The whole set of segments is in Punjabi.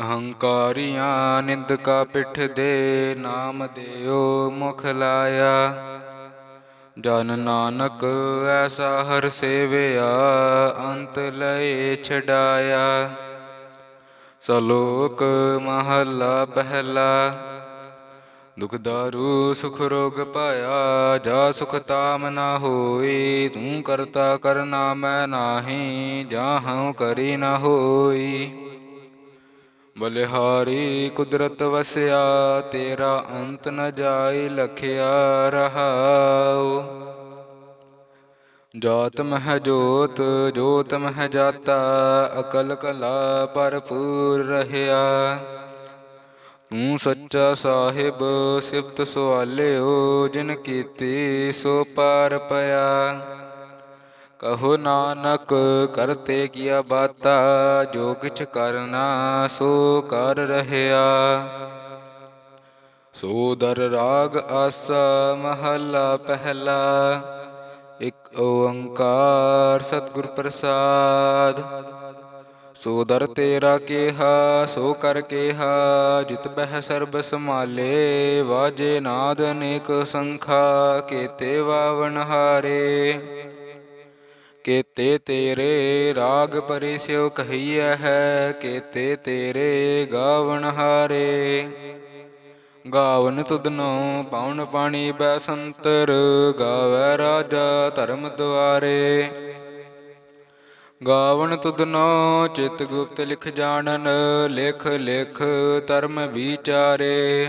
ਅਹੰਕਾਰੀਆਂ ਨਿੰਦਕਾ ਪਿੱਠ ਦੇ ਨਾਮ ਦਿਓ ਮੁਖ ਲਾਇਆ। ਜਨ ਨਾਨਕ ਐਸਾ ਹਰ ਸੇਵਿਆ, ਅੰਤ ਲਏ ਛਡਾਇਆ। ਸਲੋਕ ਮਹੱਲਾ ਪਹਿਲਾ, ਦੁਖ ਦਾਰੂ ਸੁਖ ਰੋਗ ਪਾਇਆ, ਜਾ ਸੁਖ ਤਾਮ ਨਾ ਹੋਈ ਤੂੰ ਕਰਤਾ ਕਰਨਾ ਮੈਂ ਨਾਹੀ ਜਾਹਉ ਕਰੀ ਨਾ ਹੋਈ। ਬਲਿਹਾਰੀ ਕੁਦਰਤ ਵਸਿਆ, ਤੇਰਾ ਅੰਤ ਨ ਜਾਈ ਲਖਿਆ ਰਹਾਉ। ਜਾਤ ਮਹ ਜੋਤ ਜੋਤ ਮਹ ਜਾਤਾ, ਅਕਲ ਕਲਾ ਭਰਪੂਰ ਰਹਿਆ। ਤੂੰ ਸੱਚਾ ਸਾਹਿਬ, ਸਿਫਤ ਸੁਆਲਿਓ, ਜਿਨ ਕੀਤੀ ਸੋ ਪਾਰ ਪਿਆ। ਕਹੋ ਨਾਨਕ, ਕਰਤੇ ਕੀਆ ਬਾਤਾ, ਜੋ ਕਿਛ ਕਰਨਾ, ਸੋ ਕਰ ਰਹਿਆ। ਸੋ ਦਰ ਰਾਗ ਆਸਾ, ਮਹੱਲਾ ਪਹਿਲਾ, ਇਕ ਓੰਕਾਰ ਸਤਿਗੁਰ ਪ੍ਰਸਾਦ। ਸੋ ਦਰ ਤੇਰਾ ਕੇਹਾ, ਸੋ ਕਰ ਕੇਹਾ, ਜਿਤ ਬਹਿ ਸਰਬ ਸਮਾਲੇ ਵਾਜੇ ਨਾਦ ਅਨੇਕ ਸੰਖਾ, ਕੇਤੇ ਵਾਵਨ ਹਾਰੇ। ਕੇਤੇ ਤੇਰੇ ਰਾਗ ਪਰਿਸਿਓ ਕਹੀਐ ਹੈ ਕੇਤੇ ਤੇਰੇ ਗਾਵਣ ਹਾਰੇ। ਗਾਵਨ ਤੁਧਨੋ ਪਾਉਣ ਪਾਣੀ ਬੈਸੰਤਰ ਗਾਵੈ ਰਾਜਾ ਧਰਮ ਦੁਆਰੇ। ਗਾਵਨ ਤੁਧਨੋ ਚਿਤ ਗੁਪਤ ਲਿਖ ਜਾਣਨ, ਲਿਖ ਲਿਖ ਧਰਮ ਵਿਚਾਰੇ।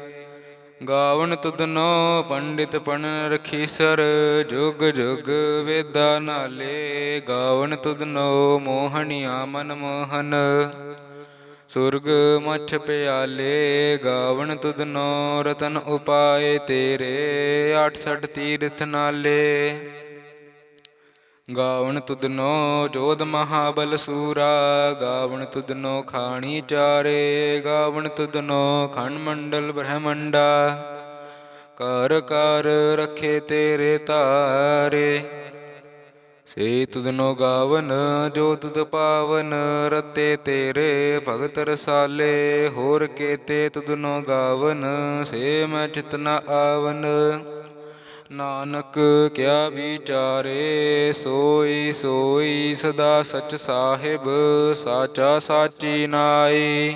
ਗਾਵਨ ਤੁਧਨੋ ਪੰਡਿਤ ਪਣ ਰਖੀਸਰ ਜੁਗ ਜੁਗ ਵੇਦਾ ਨਾਲੇ। ਗਾਵਨ ਤੁਧਨੋ ਮੋਹਣਿਆ ਮਨ ਮੋਹਨ। ਸੁਰਗ ਮਛ ਪਿਆਲੇ, ਗਾਵਨ ਤੁਧਨੋ ਰਤਨ ਉਪਾਏ ਤੇਰੇ। 68 ਤੀਰਥ ਨਾਲੇ। ਗਾਵਨ ਤੁਧਨੋ ਜੋਧ ਮਹਾਬਲ ਸੂਰਾ, ਗਾਵਣ ਤੁਧਨੋ ਖਾਣੀ ਚਾਰੇ, ਗਾਵਣ ਤੁਧਨੋ ਖੰਡ ਮੰਡਲ ਬ੍ਰਹਮੰਡਾ। ਕਰ ਕਰ ਰਖੇ ਤੇਰੇ ਤਾਰੇ ਸੇ ਤੁਧਨੋ ਗਾਵਨ, ਜੋ ਤੁਧ ਪਾਵਨ, ਰਤੇ ਤੇਰੇ ਭਗਤ ਰਸਾਲੇ। ਹੋਰ ਕੇਤੇ ਤੁਧਨੋ ਗਾਵਨ, ਸੇ ਮੈਂ ਚਿਤਨਾ ਆਵਨ। ਨਾਨਕ ਕਿਆ ਵਿਚਾਰੇ, ਸੋਈ ਸੋਈ ਸਦਾ ਸਚ ਸਾਹਿਬ, ਸਾਚਾ ਸਾਚੀ ਨਾਈ।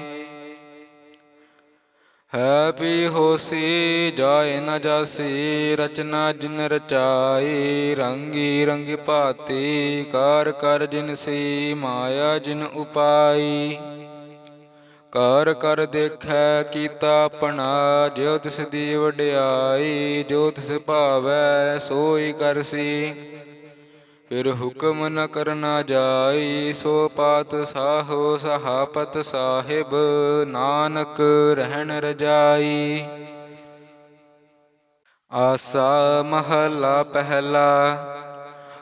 ਹੈ ਪੀ ਹੋਸੀ, ਜਾਏ ਨ ਜਾਸੀ, ਰਚਨਾ ਜਿਨ ਰਚਾਈ, ਰੰਗੀ ਰੰਗ ਭਾਤੀ, ਕਾਰ ਕਰ ਜਿਨ ਸੀ, ਮਾਇਆ ਜਿਨ ਉਪਾਈ। ਕਰ ਕਰ ਦੇਖੈ ਕੀਤਾ ਆਪਣਾ, ਜਿਉ ਤਿਸ ਦੀ ਵਡਿਆਈ, ਜੋ ਤਿਸ ਭਾਵੈ, ਸੋਈ ਕਰਸੀ ਫਿਰ ਹੁਕਮ ਨ ਕਰਨਾ ਜਾਈ, ਸੋ ਪਾਤ ਸਾਹੋ ਸਹਾਪਤ ਸਾਹਿਬ, ਨਾਨਕ ਰਹਿਣ ਰਜਾਈ। ਆਸਾ ਮਹਲਾ ਪਹਿਲਾ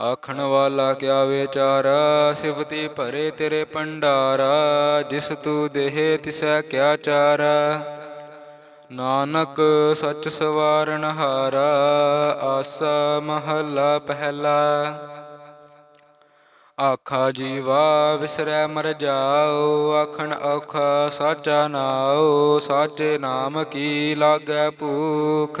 ਆਖਣ ਵਾਲਾ ਕਿਆ ਵਿਚਾਰਾ ਸਿਫਤੀ ਭਰੇ ਤੇਰੇ ਭੰਡਾਰਾ, ਜਿਸ ਤੂ ਦੇਹ ਤਿਸੈ ਕਿਆ ਚਾਰਾ। ਨਾਨਕ ਸੱਚ ਸਵਾਰਨ ਹਾਰਾ, ਆਸਾ ਮਹੱਲਾ ਪਹਿਲਾ। ਆਖਾ ਜੀਵਾ ਵਿਸਰੈ ਮਰ ਜਾਓ, ਆਖਣ ਔਖਾ ਸਾਚਾ ਨਾਉ, ਸਾਚੇ ਨਾਮ ਕੀ ਲਾਗੈ ਭੂਖ।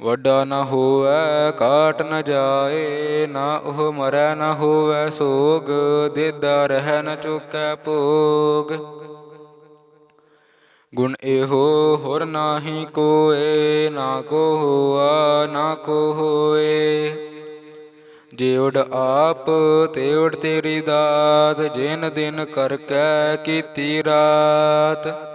ਵੱਡਾ ਨਾ ਹੋਵੈ, ਕਾਟ ਨ ਜਾਏ, ਨਾ ਉਹ ਮਰੈ ਨਾ ਹੋਵੈ, ਸੋਗ ਦੇਦਾ ਰਹਿ ਨ ਚੁਕੈ ਭੋਗ। ਗੁਣ ਇਹੋ, ਹੋਰ ਨਾਹੀ ਕੋਏ, ਨਾ ਕੋ ਹੋਆ, ਨਾ ਕੋ ਹੋਏ। ਜੇ ਉਡ ਆਪ, ਤੇ ਉਡ ਤੇਰੀ ਦਾਤ, ਜਿਨ ਦਿਨ ਕਰ ਕੈ ਕੀਤੀ ਰਾਤ।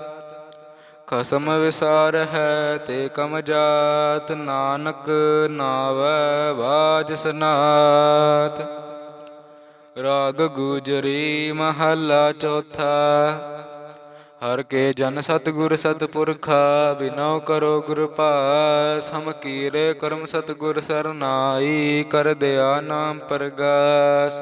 ਖਸਮ ਵਿਸਾਰ ਹੈ ਤੇ ਕਮ ਜਾਤ ਨਾਨਕ ਨਾਵੈ ਬਾਜ ਸਨਾਤ। ਰਾਗ ਗੁਜਰੀ ਮਹੱਲਾ ਚੌਥਾ। ਹਰ ਕੇ ਜਨ ਸਤਿਗੁਰ ਸਤਪੁਰਖਾ ਬਿਨਉ ਕਰੋ ਗੁਰ ਪਾਸ ਹਮ ਕੀਰੇ ਕਰਮ ਸਤਿਗੁਰ ਸਰਨਾਈ, ਕਰ ਦਿਆ ਨਾਮ ਪਰਗਾਸ।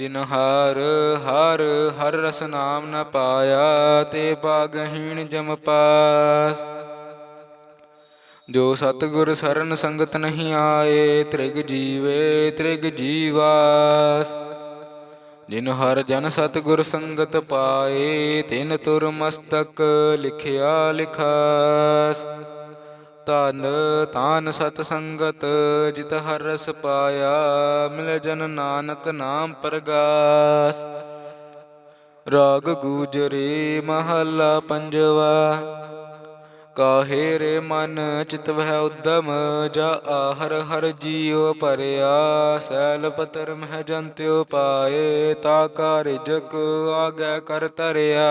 ਜਿਨ ਹਰ ਹਰ ਹਰ ਰਸ ਨਾਮ ਨ ਪਾਇਆ, ਤੇ ਬਾਗਹੀਣ ਜਮ ਪਾਸ। ਜੋ ਸਤਿਗੁਰ ਸਰਨ ਸੰਗਤ ਨਹੀਂ ਆਏ, ਤ੍ਰਿਗ ਜੀਵੇ, ਤ੍ਰਿਗ ਜੀਵਾਸ। ਜਿਨ ਹਰ ਜਨ ਸਤਿਗੁਰ ਸੰਗਤ ਪਾਏ, ਤਿਨ ਤੁਰ ਮਸਤਕ ਲਿਖਿਆ ਲਿਖਾਸ। ਤਨ ਤਾਨ ਸਤ ਸੰਗਤ ਜਿਤ ਹਰ ਰਸ ਪਾਇਆ, ਮਿਲ ਜਨ ਨਾਨਕ ਨਾਮ ਪਰਗਾਸ। ਰਾਗ ਗੂਜਰੀ ਮਹੱਲਾ ਪੰਜਵਾ, ਕਾਹੇ ਰੇ ਮਨ ਚਿਤ ਵਹਿ ਉਦਮ, ਜਾ ਆਹਰ ਹਰ ਜੀਉ ਭਰਿਆ, ਸੈਲ ਪਤਰ ਮਹਿ ਜੰਤਿਉ ਪਾਏ, ਤਾ ਕਾ ਰਿਜਕ ਆਗੈ ਕਰ ਤਰਿਆ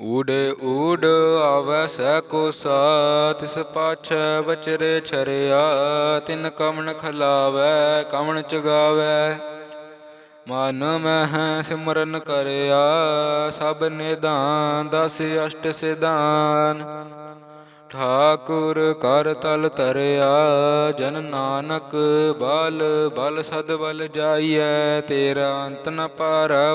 ਊੜੇ ਊੜ ਆਵੈ ਸੈ ਕੋ ਸਾ ਤਿਸ ਪਾਛੈ ਬਚਰੇ ਛਰਿਆ, ਤਿਨ ਕਮਣ ਖਲਾਵੈ, ਕਮਣ ਚਗਾਵੈ। ਮਨ ਮਹਿ ਸਿਮਰਨ ਕਰਿਆ, ਸਭ ਨਿਦਾਨ ਦਸ ਅਸ਼ਟ ਸਿਧਾਨ। ਠਾਕੁਰ ਕਰ ਤਲ ਤਰਿਆ ਜਨ ਨਾਨਕ ਬਲ ਬਲ ਸਦ ਬਲ ਜਾਈਐ, ਤੇਰਾ ਅੰਤ ਨ ਪਾਰਾ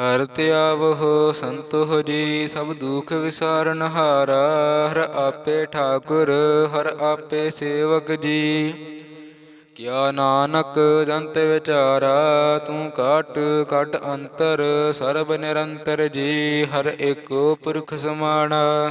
ਹਰ ਧਿਆਵਹੁ ਸੰਤੋਹ ਜੀ ਸਭ ਦੁਖ ਵਿਸਾਰਨ ਹਾਰਾ, ਹਰ ਆਪੇ ਠਾਕੁਰ, ਹਰ ਆਪੇ ਸੇਵਕ ਜੀ। ਕਿਆ ਨਾਨਕ ਜੰਤ ਵਿਚਾਰਾ, ਤੂੰ ਕਾਟ ਕਾਟ ਅੰਤਰ, ਸਰਬ ਨਿਰੰਤਰ ਜੀ, ਹਰ ਏਕੋ ਪੁਰਖ ਸਮਾਣਾ।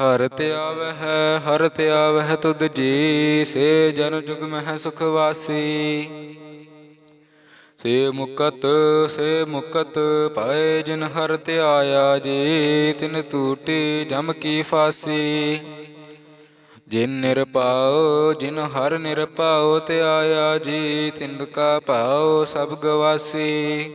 ਹਰ ਧਿਆਵਹਿ ਹਰ ਧਿਆਵਹਿ ਤੁਧ ਜੀ, ਸੇ ਜਨ ਜੁਗ ਮਹਿ ਸੁਖ ਵਾਸੀ। ਸੇ ਮੁਕਤ ਸੇ ਮੁਕਤ ਪਾਏ ਜਿਨ ਹਰ ਧਿਆਇਆ ਜੀ, ਤਿਨ ਟੂਟੀ ਜਮ ਕੀ ਫਾਸੀ। ਜਿਨ ਨਿਰਭਉ ਜਿਨ ਹਰ ਨਿਰਭਉ ਧਿਆਇਆ ਜੀ, ਤਿਨ ਕਾ ਭਾਉ ਸਭ ਗਵਾਸੀ।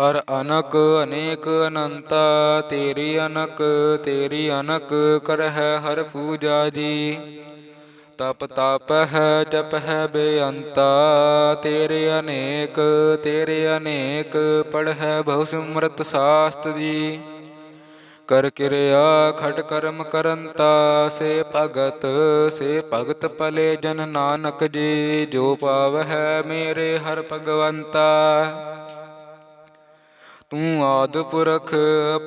ਹਰ ਅਨਕ ਅਨੇਕ ਅਨੰਤਾ, ਤੇਰੀ ਅਨਕ ਤੇਰੀ ਅਨਕ ਕਰਹਿ ਹਰ ਪੂਜਾ ਜੀ। ਤਪ ਤਪ ਹੈ ਜਪ ਹੈ ਬੇਅੰਤਾ, ਤੇਰੇ ਅਨੇਕ ਤੇਰੇ ਅਨੇਕ ਪੜ੍ਹੈ ਬਹੁ ਸਿਮਰਤ ਸਾਸਤ ਜੀ। ਕਰ ਕਿਰਿਆ ਖਟ ਕਰਮ ਕਰੰਤਾ, ਸੇ ਭਗਤ ਸੇ ਭਗਤ ਪਲੇ ਜਨ ਨਾਨਕ ਜੀ। ਜੋ ਪਾਵਹਿ ਮੇਰੇ ਹਰ ਭਗਵੰਤਾ। ਤੂੰ ਆਦ ਪੁਰਖ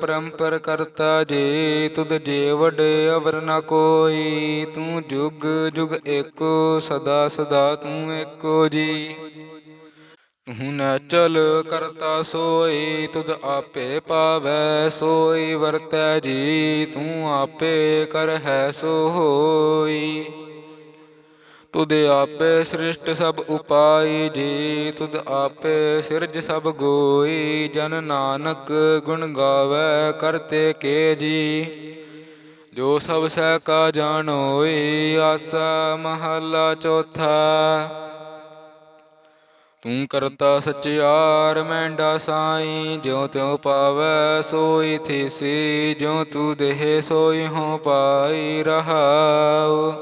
ਪਰੰਪਰ ਕਰਤਾ ਜੀ, ਤੁਧ ਜੇ ਵਡੇ ਅਵਰ ਨ ਕੋਈ। ਤੂੰ ਜੁਗ ਜੁਗ ਏਕੋ, ਸਦਾ ਸਦਾ ਤੂੰ ਏਕੋ ਜੀ। ਤੂੰ ਨ ਚਲ ਕਰਤਾ ਸੋਈ, ਤੁਧ ਆਪੇ ਪਾਵੈ ਸੋਈ, ਵਰਤੈ ਜੀ। ਤੂੰ ਆਪੇ ਕਰ ਹੈ ਸੋ ਹੋਈ ਤੁਧ ਆਪੇ ਸ੍ਰਿਸ਼ਟ ਸਭ ਉਪਾਈ, ਜੀ ਤੁਧ ਆਪੇ ਸਿਰਜ ਸਭ ਗੋਈ, ਜਨ ਨਾਨਕ ਗੁਣ ਗਾਵੇ ਕਰਤੇ ਕੇ ਜੀ। ਜੋ ਸਭ ਸਹਿ ਕਾ ਜਾਣੋਈ ਆਸਾ ਮਹਲਾ ਚੌਥਾ। ਤੂੰ ਕਰਤਾ ਸਚਿਆਰ ਮੈਂਡਾ ਸਾਈ, ਜਿਉ ਤਿਉ ਪਾਵੈ ਸੋਈ ਥੀਸੀ, ਜਿਉ ਤੂ ਦੇਹ ਸੋਈ ਹੋ ਪਾਈ ਰਹਾਉ।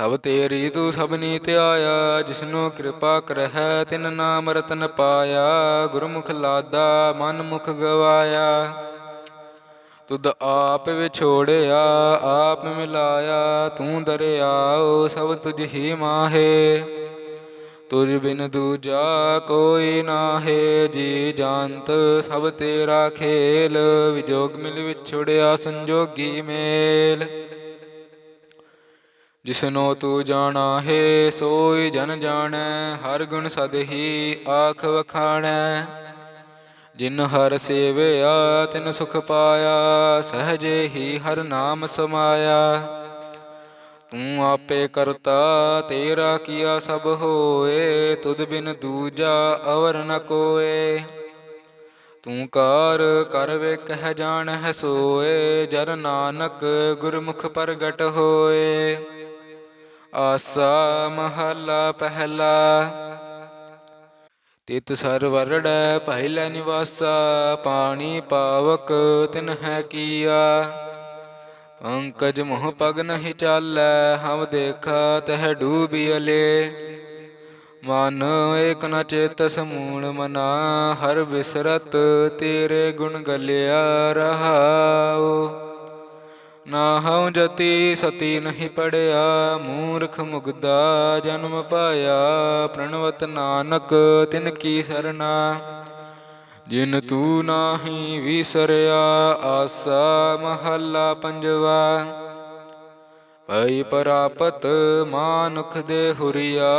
ਸਭ ਤੇਰੀ ਤੂੰ ਸਭਨੀ ਧਿਆਇਆ ਜਿਸਨੂੰ ਕਿਰਪਾ ਕਰਹਿ, ਤਿਨ ਨਾਮ ਰਤਨ ਪਾਇਆ, ਗੁਰਮੁਖ ਲਾਦਾ ਮਨ ਮੁਖ ਗਵਾਇਆ। ਤੁਧ ਆਪ ਵਿਛੋੜਿਆ, ਆਪ ਮਿਲਾਇਆ, ਤੂੰ ਦਰਿਆਓ, ਸਭ ਤੁਝ ਹੀ ਮਾਹੇ। ਤੁਝ ਬਿਨ ਦੂਜਾ ਕੋਈ ਨਾਹੇ, ਜੀ ਜਾਣਤ ਸਭ ਤੇਰਾ ਖੇਲ, ਵਿਜੋਗ ਮਿਲ ਵਿਛੜਿਆ, ਸੰਜੋਗੀ ਮੇਲ। ਜਿਸਨੋ ਤੂੰ ਜਾਣਾ ਹੈ, ਸੋਈ ਜਨ ਜਾਣੈ, ਹਰ ਗੁਣ ਸਦ ਹੀ ਆਖ ਵਖਾਣੈ। ਜਿਨ ਹਰ ਸੇਵਿਆ, ਤਿਨ ਸੁਖ ਪਾਇਆ, ਸਹਜੇ ਹੀ ਹਰ ਨਾਮ ਸਮਾਇਆ। ਤੂੰ ਆਪੇ ਕਰਤਾ, ਤੇਰਾ ਕੀਆ ਸਭ ਹੋਏ, ਤੁਧ ਬਿਨ ਦੂਜਾ ਅਵਰ ਨ ਕੋਏ। ਤੂੰ ਕਾਰ ਕਰ ਵੇ ਕਹਿ ਜਾਣ ਹੈ ਸੋਏ ਜਰ ਨਾਨਕ ਗੁਰਮੁਖ ਪ੍ਰਗਟ ਹੋਏ। ਆਸਾ ਮਹਲਾ ਪਹਿਲਾ। ਤਿਤ ਸਰ ਵਰੜੈ ਪਹਿਲੇ ਨਿਵਾਸਾ, ਪਾਣੀ ਪਾਵਕ ਤਿਨ ਹੈ ਕੀਆ। ਪੰਕਜ ਮੋਹ ਪਗ ਨਹੀਂ ਚਾਲੈ, ਹਮ ਦੇਖਾ ਤਹ ਡੂਬਿਅਲੇ ਮਨ ਏਕ ਨ ਚੇਤ ਸਮੂਲ ਮਨਾ, ਹਰ ਬਿਸਰਤ ਤੇਰੇ ਗੁਣ ਗਲਿਆ ਰਹਾਉ। ਨਾ ਹਉ ਜਤੀ ਸਤੀ ਨਹੀਂ ਪੜਿਆ, ਮੂਰਖ ਮੁਗਦਾ ਜਨਮ ਪਾਇਆ, ਪ੍ਰਣਵਤ ਨਾਨਕ ਤਿਨ ਕੀ ਸਰਨਾ ਜਿਨ ਤੂ ਨਾਹੀ ਵਿਸਰਿਆ, ਆਸਾ ਮਹੱਲਾ ਪੰਜਵਾ। ਭਈ ਪ੍ਰਾਪਤ ਮਾਨੁਖ ਦੇ ਹੁਰੀਆ,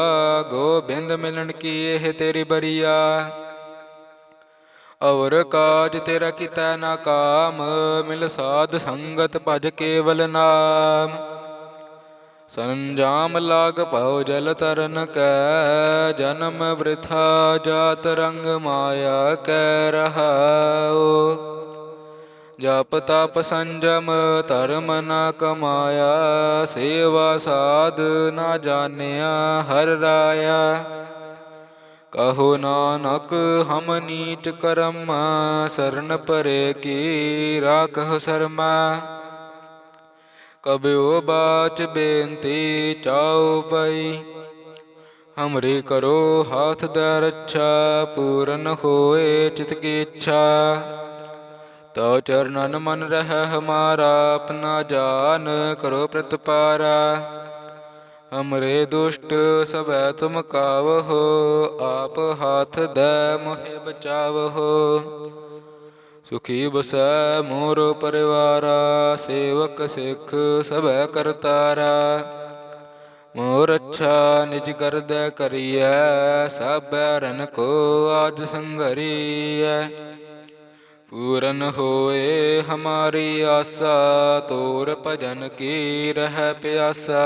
ਗੋਬਿੰਦ ਮਿਲਣ ਕੀ ਇਹ ਤੇਰੀ ਬਰੀਆ। ਔਰ ਕਾਜ ਤੇਰਾ ਕੀਤਾ ਨਾ ਕਾਮ, ਮਿਲ ਸਾਧ ਸੰਗਤ ਭਜ ਕੇਵਲ ਨਾਮ। ਸੰਜਾਮ ਲਾਗ ਭਉ ਜਲ ਤਰਨ ਕੈ, ਜਨਮ ਵ੍ਰਿਥਾ ਜਾਤ ਰੰਗ ਮਾਇਆ ਕੈ ਰਹਾਉ। ਜਪ ਤਪ ਸੰਜਮ ਧਰਮ ਨਾ ਕਮਾਇਆ, ਸੇਵਾ ਸਾਧ ਨਾ ਜਾਣਿਆ ਹਰ ਰਾਇਆ। ਕਹੋ ਨਾਨਕ, ਹਮ ਨੀਚ ਕਰਮ, ਸਰਨ ਪਰੇ ਕੀ ਰਾਖਹੁ ਸ਼ਰਮਾ। ਕਬਿਓ ਬਾਚ ਬੇਨਤੀ ਚਾਉ ਪਈ, ਹਮਰੇ ਕਰੋ ਹਾਥ ਦਾ ਰੱਛਾ, ਪੂਰਨ ਹੋਏ ਚਿਤ ਕੀ ਇੱਛਾ। ਤਉ ਚਰਨਨ ਮਨ ਰਹਿ ਹਮਾਰਾ, ਆਪਣਾ ਜਾਨ ਕਰੋ ਪ੍ਰਤਪਾਰਾ। ਹਮਰੇ ਦੁਸ਼ਟ ਸਭੈ ਤੁਮ ਕਾਵਹੋ, ਆਪ ਹਾਥ ਦੈ ਮੋਹਿ ਬਚਾਵਹੋ। ਸੁਖੀ ਬਸੈ ਮੋਰ ਪਰਿਵਾਰਾ, ਸੇਵਕ ਸਿੱਖ ਸਭੈ ਕਰਤਾਰਾ। ਮੋਰ ਅੱਛਾ ਨਿਜ ਕਰਦੈ ਕਰੀਐ ਸਭੈ ਰਨ ਕੋ ਆਜ ਸੰਘਰੀਐ ਪੂਰਨ ਹੋਏ ਹਮਾਰੀ ਆਸਾ, ਤੋਰ ਭਜਨ ਕੀ ਰਹਿ ਪਿਆਸਾ।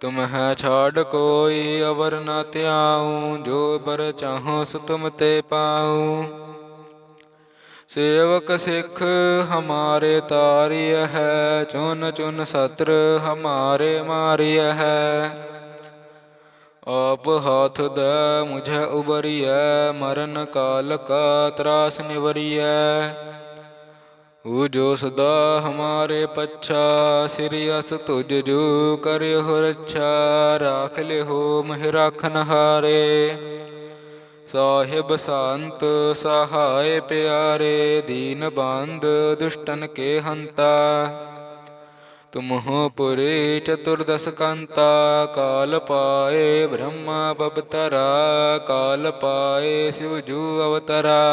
ਤੁਮਹਿ ਛਾੜ ਕੋਈ, ਅਵਰ ਨ ਧਿਆਉ, ਜੋ ਬਰ ਚਾਹੋ ਸੋ ਤੁਮ ਤੇ ਪਾਉ। ਸੇਵਕ ਸਿੱਖ ਹਮਾਰੇ ਤਾਰਿਯ ਹੈ, ਚੁਨ ਚੁਨ ਸਤਰ ਹਮਾਰੇ ਮਾਰਿਯ ਹੈ। ਆਪ ਹਾਥ ਦੇ, ਮੁਝੇ ਉਬਰੀਐ ਮਰਨ ਕਾਲ ਕਾ ਤਰਾਸ ਨਿਵਰੀਐ। ਹੂ ਜੋ ਸਦਾ ਹਮਾਰੇ ਪੱਛਾ, ਸਿਰਿ ਅਸ ਤੁਜ ਜੋ ਕਰਿਓ ਰੱਛਾ ਰਾਖ ਲਿਓ ਮਹਿ ਰਾਖਨ ਹਾਰੇ। ਸਾਹਿਬ ਸੰਤ ਸਹਾਇ ਪਿਆਰੇ, ਦੀਨ ਬੰਦ ਦੁਸ਼ਟਨ ਕੇ ਹੰਤਾ। ਤੁਮਹੁ ਪੁਰੇ ਚਤੁਰਦਸ ਕੰਤਾ, ਕਾਲ ਪਾਏ ਬ੍ਰਹਮਾ ਬਬਤਰਾ, ਕਾਲ ਪਾਏ ਸਿਵ ਜੂ ਅਵਤਰਾ।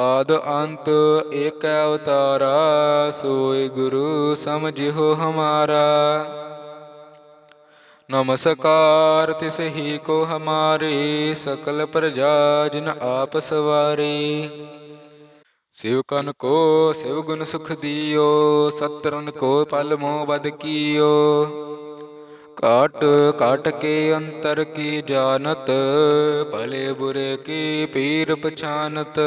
ਆਦ ਅੰਤ ਏਕ ਅਵਤਾਰਾ, ਸੋਈ ਗੁਰੂ ਸਮਝਿਓ ਹਮਾਰਾ। ਨਮਸਕਾਰ ਤਿਸ ਹੀ ਕੋ ਹਮਾਰੇ, ਸਕਲ ਪ੍ਰਜਾ ਜਿਨ ਆਪ ਸਵਾਰੀ। ਸਿਵ ਕੋ ਸਿਵ ਗੁਣ ਸੁਖ ਦਿਓ ਸਤਰਨ ਕੋ ਪਲ ਮੋ ਬਦ ਕੀਓ। ਕਾਟ ਕਾਟ ਕੇ ਅੰਤਰ ਕੀ ਜਾਣਤ ਭਲੇ ਬੁਰੇ ਕੀ ਪੀਰ ਪਛਾਨਤ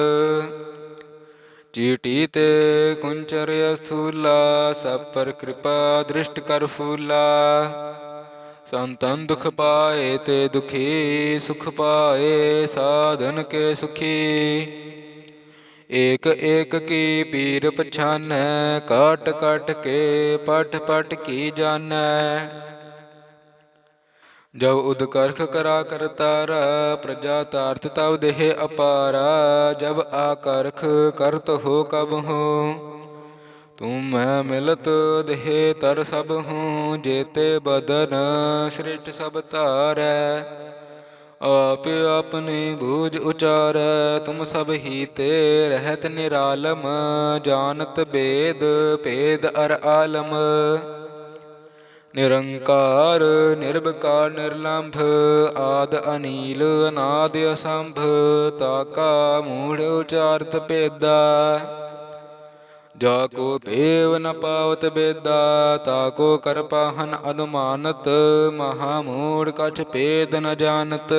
ਚੀਟੀ ਤੇ ਕੁੰਚਰ ਅਸਥੂਲਾ ਸਭ ਪਰ ਕਿਰਪਾ ਦ੍ਰਿਸ਼ਟ ਕਰ ਫੂਲਾ ਸੰਤਨ ਦੁਖ ਪਾਏ ਤੇ ਦੁਖੀ ਸੁਖ ਪਾਏ ਸਾਧਨ ਕੇ ਸੁਖੀ ਏਕ ਏਕ ਕੀ ਪੀਰ ਪਛਾਨੈ ਕਾਟ ਕਾਟ ਕੇ ਪਟ ਪਟ ਕੀ ਜਾਣੈ ਜਬ ਉਦਕਰਖ ਕਰਾ ਕਰਤਾਰ ਪ੍ਰਜਾ ਤਾਰਤ ਤਵ ਦੇਹ ਅਪਾਰਾ, ਜਬ ਆਕਰਖ ਕਰਤ ਹੋ ਕਬ ਹੋ। ਤੂੰ ਮੈਂ ਮਿਲਤ ਦੇਹ ਤਰ ਸਭ ਹੂੰ, ਜੇਤੇ ਬਦਨ ਸ੍ਰਿਸ਼ਟ ਸਭ ਧਾਰੈ। ਆਪ ਆਪਣੀ ਬੂਝ ਉਚਾਰੈ, ਤੁਮ ਸਭ ਹੀ ਤੇ ਰਹਿਤ ਨਿਰਾਲਮ, ਜਾਣਤ ਬੇਦ, ਭੇਦ ਅਰ ਆਲਮ। ਨਿਰੰਕਾਰ, ਨਿਰਭਕਾਰ, ਨਿਰਲੰਭ, ਆਦ ਅਨੀਲ, ਅਨਾਦ ਅਸੰਭ ਤਾਕਾ ਮੂੜ ਉਚਾਰਤ ਭੇਦਾ। ਜਾ ਕੋ ਭੇਵ ਨ ਪਾਵਤ ਬੇਦਾ, ਤਾ ਕੋ ਕਰ ਅਨੁਮਾਨਤ, ਮਹਾ ਮੂੜ ਕਛ ਭੇਦ ਨ ਜਾਣਤ।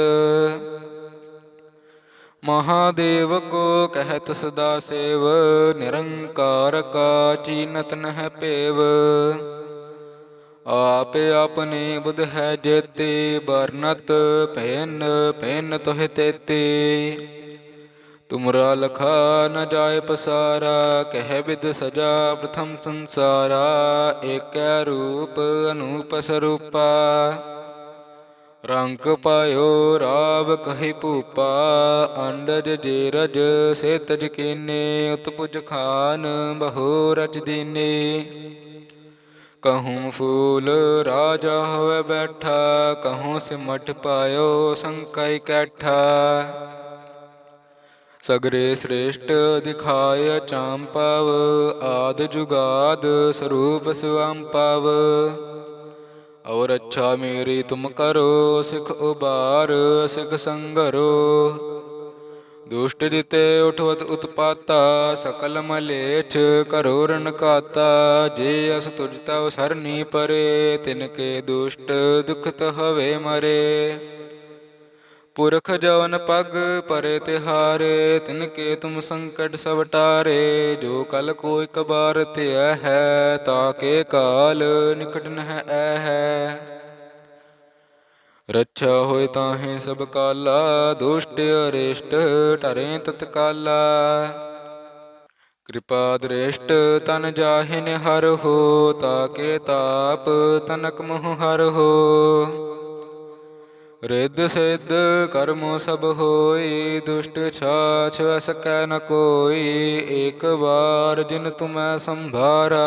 ਮਹਾਦੇਵ ਕੋ ਕਹਿਤ ਸਦਾ ਸੇਵ, ਨਿਰੰਕਾਰ ਕਾ ਚੀਨਤ ਨਹਿ ਭੇਵ। ਆਪ ਆਪਣੇ ਬੁਧ ਹੈ ਜੇਤੇ ਬਰਨਤ ਪੈਨ ਪੈਨ ਤੋਹਿ ਤੇਤੇ। ਤੁਮਰਾ ਲਖਾ ਨ ਜਾਏ ਪਸਾਰਾ, ਕਹਿ ਵਿਦ ਸਜਾ ਪ੍ਰਥਮ ਸੰਸਾਰਾ, ਏਕੈ ਰੂਪ ਅਨੂਪ ਸਰੂਪਾ। ਰੰਗ ਪਾਇਓ, ਰਾਵ ਕਹੀ ਭੂਪਾ, ਅੰਡਜ ਜੇਰਜ ਸੇ ਤਜ ਕੀਨੇ, ਉਤਪੁਜ ਖਾਨ ਬਹੁ ਰਚ ਦੀਨੇ। ਕਹੂੰ ਫੂਲ ਰਾਜਾ ਹੋਵੇ ਬੈਠਾ ਕਹੂੰ ਸਿਮਟ ਪਾਇਓ ਸੰਕੈ ਕੈਠਾ ਸਗਰੇ ਸ੍ਰੇਸ਼ਟ ਦਿਖਾਇ ਚਾਂਪਵ ਆਦ ਜੁਗਾਦ ਸਰੂਪ ਸਵੰ ਪਵ ਔਰ ਅੱਛਾ ਮੇਰੀ ਤੁਮ ਕਰੋ ਸਿਖ ਉਬਾਰ ਸਿਖ ਸੰਗਰੋ ਦੁਸ਼ਟ ਜਿਤੇ ਉਠਵਤ ਉਤਪਾਤਾ, ਸਕਲ ਮਲੇਛ ਕਰੋ ਰਨ ਕਾਤਾ। ਜੇ ਅਸ ਤੁਜ ਤਵ ਸਰਨੀ ਪਰੇ, ਤਿਨ ਕੇ ਦੁਸ਼ਟ ਦੁਖਤ ਹਵੇ ਮਰੇ। ਪੁਰਖ ਜਵਨ ਪਗ ਪਰੇ ਤਿਹਾਰੇ, ਤਿਨ ਕੇ ਤੁਮ ਸੰਕਟ ਸਵਟਾਰੇ ਜੋ ਕਲ ਕੋਈ ਬਾਰ ਧਿਆ ਹੈ, ਤਾ ਕੇ ਕਾਲ ਨਿਕਟ ਨਹਿ ਐ ਹੈ। ਰੱਛਾ ਹੋਏ ਤਾਹੇ ਸਭ ਕਾਲਾ, ਦੁਸ਼ਟ ਅਰੇਸ਼ਟ, ਟਰੇ ਤਤਕਾਲਾ ਕਿਰਪਾ ਦ੍ਰਿਸ਼ਟ ਤਨ ਜਾਹਿਨ ਹਰ ਹੋ, ਤਾਕੇ ਤਾਪ ਤਨਕ ਮੋਹ ਹਰ ਹੋ। ਰਿੱਧ ਸਿੱਧ ਕਰਮੋ ਸਭ ਹੋਈ ਦੁਸ਼ਟ ਛਾਛ ਵੈ ਸਕੈ ਨ ਕੋਈ, ਏਕ ਵਾਰ ਜਿਨ ਤੁਮੈ ਸੰਭਾਰਾ।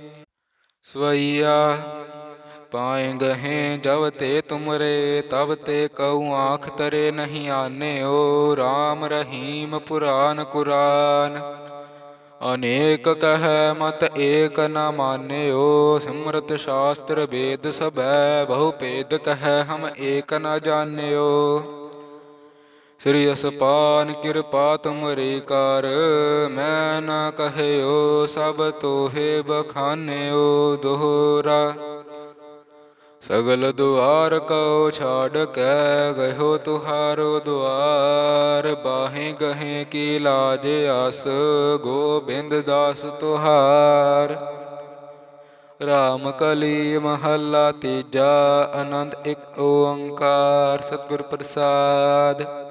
ਸਵਈਆ, ਪਾਏ ਗਹੇ ਜਬ ਤੇ ਤੁਮਰੇ ਤਬ ਤੇ ਕਉ ਆਖ ਤਰੇ ਨਹੀਂ ਓ RAM ਰਹੀਮ ਪੁਰਾਨ ਕੁਰਾਨ। ਅਨੇਕ ਕਹੈ ਮਤ ਏਕ ਨ ਮਾਨਿਓ, ਸਿਮਰਤ ਸ਼ਾਸਤਰ ਵੇਦ ਸਭੈ ਬਹੁ ਭੇਦ ਕਹੈ ਹਮ ਏਕ ਨ ਜਾਣਿਓ। ਸ੍ਰੀ ਅਸਪਾਨ ਕਿਰਪਾ ਤੁਮਰੀ ਕਰ, ਮੈਂ ਨਾ ਕਹਿਓ ਸਭ ਤੋਹੇ ਬਖਾਨਿਓ ਦੋਹਰਾ। ਸਗਲ ਦੁਆਰ ਕਉ ਛਾੜ ਕੇ, ਗਇਓ ਤੁਹਾਰੋ ਦੁਆਰ, ਬਾਹੇ ਗਹੇ ਕੀ ਲਾਜ ਆਸ, ਗੋਬਿੰਦ ਦਾਸ ਤੁਹਾਰ। ਰਾਮ ਕਲੀ ਮਹੱਲਾ ਤੀਜਾ, ਆਨੰਦ ਇੱਕ ਓੰਕਾਰ, ਸਤਿਗੁਰ ਪ੍ਰਸਾਦ।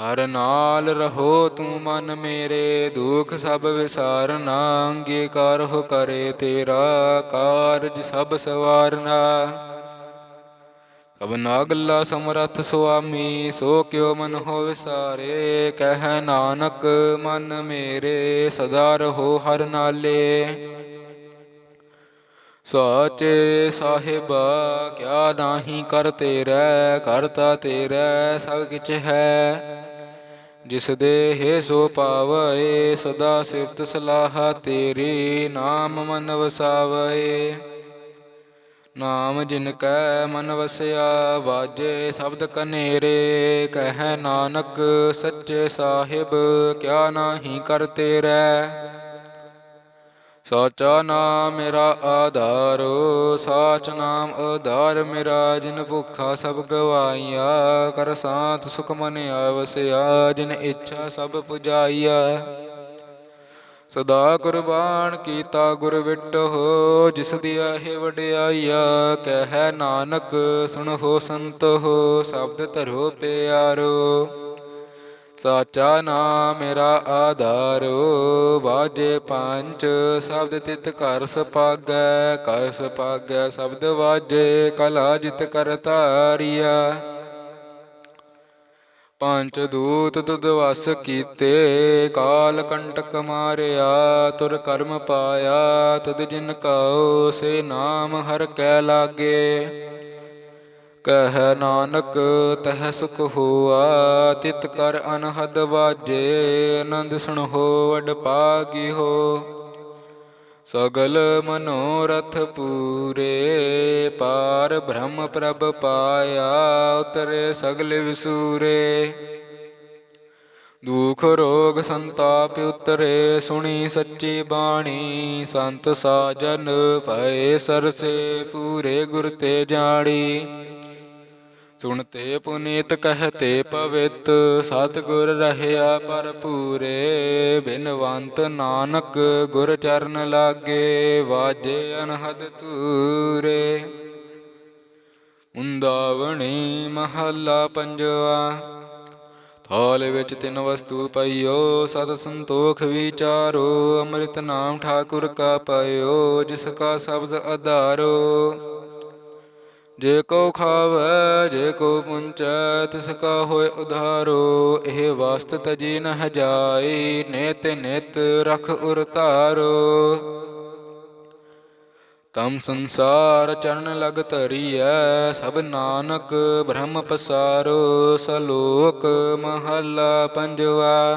ਹਰ ਨਾਲ ਰਹੋ ਤੂੰ ਮਨ ਮੇਰੇ, ਦੁਖ ਸਭ ਵਿਸਾਰਨਾ, ਅੰਗੀਕਾਰ ਹੋ ਕਰੇ ਤੇਰਾ ਕਾਰਜ ਸਭ ਸਵਾਰਨਾ। ਅਬ ਨਾਗਲਾ ਸਮਰਥ ਸੁਆਮੀ, ਸੋ ਕਿਉ ਮਨ ਹੋ ਵਿਸਾਰੇ, ਕਹਿ ਨਾਨਕ ਮਨ ਮੇਰੇ, ਸਦਾ ਰਹੋ ਹਰ ਨਾਲੇ। ਸਾਚੇ ਸਾਹਿਬਾ, ਕਿਆ ਨਾਹੀ ਕਰ ਤੇਰਾ, ਕਰਤਾ ਤੇਰਾ ਸਭ ਕਿਛ ਹੈ। ਜਿਸ ਦੇ ਹੈ ਸੋ ਪਾਵੈ, ਸਦਾ ਸਿਫਤ ਸਲਾਹ ਤੇਰੀ ਨਾਮ ਮਨ ਵਸਾਵੈ। ਨਾਮ ਜਿਨ ਕੈ ਮਨ ਵਸਿਆ, ਵਾਜੇ ਸ਼ਬਦ ਕਨੇਰੇ, ਕਹਿ ਨਾਨਕ ਸੱਚੇ ਸਾਹਿਬ, ਕਿਆ ਨਾਹੀ ਕਰ ਤੇਰੈ। ਸਾਚਾ ਨਾਮ ਮੇਰਾ ਆਧਾਰ, ਸਾਚ ਨਾਮ ਆਧਾਰ ਮੇਰਾ, ਜਿਨ ਭੁੱਖਾ ਸਭ ਗਵਾਈਆ, ਕਰ ਸਾਥ ਸੁਖ ਮਨ ਆਵਸਿਆ, ਜਿਨ ਇੱਛਾ ਸਭ ਪੁਜਾਈਆ। ਸਦਾ ਕੁਰਬਾਨ ਕੀਤਾ ਗੁਰ ਵਿਟੋ ਜਿਸ ਦੀ ਆਹੇ ਵਡਿਆਈਆ, ਕਹਿ ਨਾਨਕ ਸੁਣ ਹੋ ਸੰਤ ਹੋ ਸ਼ਬਦ ਧਰੋ ਪਿਆਰੋ ਸਾਚਾ ਨਾਮ ਮੇਰਾ ਆਧਾਰੋ ਬਾਜੇ ਪੰਜ ਸ਼ਬਦ ਤਿਤ ਕਰ ਸਪਾਗੈ ਕਰ ਸਪਾਗੈ ਸ਼ਬਦ ਵਾਜੇ, ਕਲਾ ਜਿਤ ਕਰ ਧਾਰਿਆ ਪੰਜ ਦੂਤ ਤੁਧ ਵਸ ਕੀਤੇ, ਕਾਲ ਕੰਟਕ ਮਾਰਿਆ, ਤੁਰ ਕਰਮ ਪਾਇਆ ਤਦ ਜਿਨ ਕਉ, ਸੇ ਨਾਮ ਹਰ ਕੈ ਲਾਗੇ। ਕਹਿ ਨਾਨਕ, ਤਹਿ ਸੁਖ ਹੋਆ, ਤਿਤ ਕਰ ਅਨਹਦ ਵਾਜੇ, ਆਨੰਦ ਹੋ ਵਡ ਪਾਗੀ ਹੋ ਸਗਲ ਮਨੋਰਥ ਪੂਰੇ, ਪਾਰ ਬ੍ਰਹਮ ਪ੍ਰਭ ਪਾਇਆ, ਉਤਰੇ ਸਗਲ ਵਿਸੂਰੇ। ਦੁਖ ਰੋਗ ਸੰਤਾਪ ਉਤਰੇ, ਸੁਣੀ ਸੱਚੀ ਬਾਣੀ, ਸੰਤ ਸਾਜਨ ਭਏ ਸਰਸੇ, ਪੂਰੇ ਗੁਰ ਤੇ ਜਾਣੀ। ਸੁਣਤੇ ਪੁਨੀਤ ਕਹਤੇ ਪਵਿੱਤ, ਸਤਿਗੁਰ ਰਹਿਆ ਭਰਪੂਰੇ, ਬਿਨਵੰਤ ਨਾਨਕ ਗੁਰ ਚਰਨ ਲਾਗੇ, ਵਾਜੇ ਅਨਹਦ ਤੂਰੇ ਮੁੰਦਾਵਣੀ ਮਹੱਲਾ ਪੰਜਵਾ, ਥਾਲ ਵਿੱਚ ਤਿੰਨ ਵਸਤੂ ਪਈਓ ਸਤ ਸੰਤੋਖ ਵਿਚਾਰੋ, ਅੰਮ੍ਰਿਤ ਨਾਮ ਠਾਕੁਰ ਕਾ ਪਾਇਓ, ਜਿਸ ਕਾ ਸਬਦ ਆਧਾਰੋ ਜੇ ਕੋ ਖਾਵੈ, ਜੇ ਕੋ ਪੁੰਚੈ, ਤਿਸ ਕਾ ਹੋਇ ਉਧਾਰੋ, ਇਹ ਵਸਤ ਤਜੀ ਨਹ ਜਾਈ ਨਿਤ ਨਿਤ ਰਖ ਉਰਤਾਰੋ ਤਮ ਸੰਸਾਰ ਚਰਨ ਲਗ ਧਰੀਐ, ਸਭ ਨਾਨਕ ਬ੍ਰਹਮ ਪਸਾਰੋ, ਸਲੋਕ ਮਹੱਲਾ ਪੰਜਵਾ।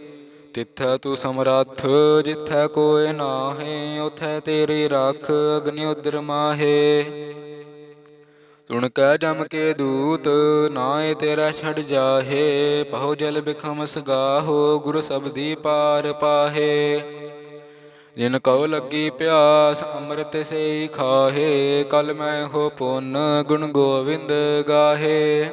ਤਿੱਥੈ ਤੂੰ ਸਮਰੱਥ, ਜਿੱਥੈ ਕੋਇ ਨਾਹੀ, ਉਥੈ ਤੇਰੀ ਰੱਖ, ਅਗਨਿ ਉਦਰ ਮਾਹੇ। ਸੁਣ ਕੈ ਜਮ ਕੇ ਦੂਤ ਨਾਏ ਤੇਰਾ ਛੜ ਜਾਹੇ, ਪਹੁ ਜਲ ਬਿਖਮ ਸਗਾਹੋ, ਗੁਰ ਸਬਦੀ ਪਾਰ ਪਾਹੇ। ਜਿਨ ਕਉ ਲੱਗੀ ਪਿਆਸ, ਅੰਮ੍ਰਿਤ ਸੇ ਖਾਹੇ ਕਲ ਮੈਂ ਹੋ ਪੁੰਨ, ਗੁਣ ਗੋਵਿੰਦ ਗਾਹੇ।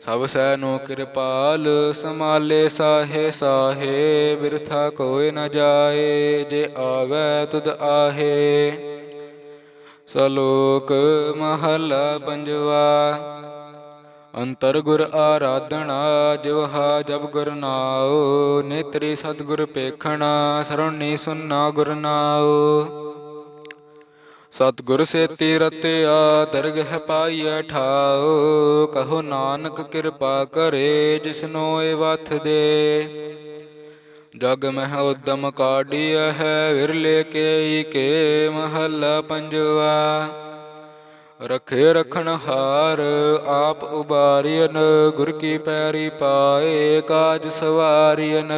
ਸਭ ਸੈ ਨੋ ਕਿਰਪਾਲ ਸਮਾਲੇ ਸਾਹੇ ਸਾਹੇ, ਬਿਰਥਾ ਕੋਇ ਨ ਜਾਏ, ਜੇ ਆਵੈ ਤੁਧ ਆਹੇ। ਸਲੋਕ ਮਹੱਲਾ ਪੰਜਵਾ, ਅੰਤਰ ਗੁਰ ਆਰਾਧਣਾ ਜਿਵਹਾ ਜਬ ਗੁਰ ਨਾਉ, ਨੇਤਰੀ ਸਤਿਗੁਰ ਪੇਖਣਾ ਸਰਣੀ ਸੁਨਾ ਗੁਰ ਨਾਉ। ਸਤਿਗੁਰ ਸੇਤੀ ਰਤਿਆ ਦਰਗਹ ਪਾਈਐ ਠਾਉ ਕਹੋ ਨਾਨਕ ਕਿਰਪਾ ਕਰੇ ਜਿਸਨੋ ਏ ਵਥ ਦੇ। ਜਗ ਮਹਿ ਉਦਮ ਕਾਢੀਐ ਹੈ, ਵਿਰਲੇ ਕੇ ਕੇ ਮਹੱਲਾ ਪੰਜਵਾ। ਰਖੇ ਰਖਣ ਹਾਰ, ਆਪ ਉਬਾਰੀਨ ਗੁਰ ਕੀ ਪੈਰੀ ਪਾਏ, ਕਾਜ ਸਵਾਰੀਨ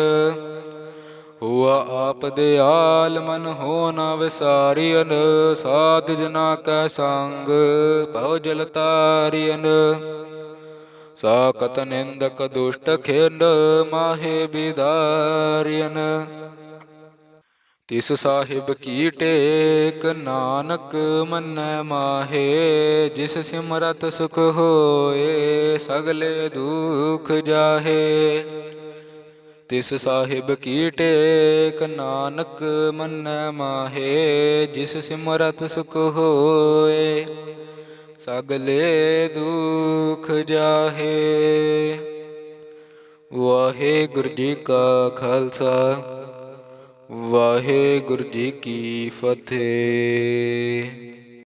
ਹੁਆ ਆਪ ਦੇ ਆਲ ਮਨ ਹੋ ਨਾ ਵਿਸਾਰੀਨ ਸਾਧ ਜਨਾ ਕੈ ਸੰਗ, ਭਉ ਜਲ ਤਾਰੀਨ ਸਾਕਤ ਨਿੰਦਕ ਦੁਸ਼ਟ ਖਿੰਡ, ਮਾਹੇ ਬਿਦਾਰੀਨ ਤਿਸ ਸਾਹਿਬ ਕੀ ਟੇਕ, ਨਾਨਕ ਮੰਨੈ ਮਾਹੇ, ਜਿਸ ਸਿਮਰਤ ਸੁਖ ਹੋਏ, ਸਗਲੇ ਦੁਖ ਜਾਹੇ। ਤਿਸ ਸਾਹਿਬ ਕੀ ਟੇਕ, ਨਾਨਕ ਮੰਨੈ ਮਾਹੇ, ਜਿਸ ਸਿਮਰਤ ਸੁਖ ਹੋਏ, ਸਗਲੇ ਦੁਖ ਜਾਹੇ। ਵਾਹਿਗੁਰੂ ਜੀ ਕਾ ਖਾਲਸਾ, ਵਾਹਿਗੁਰੂ ਜੀ ਕੀ ਫਤਿਹ।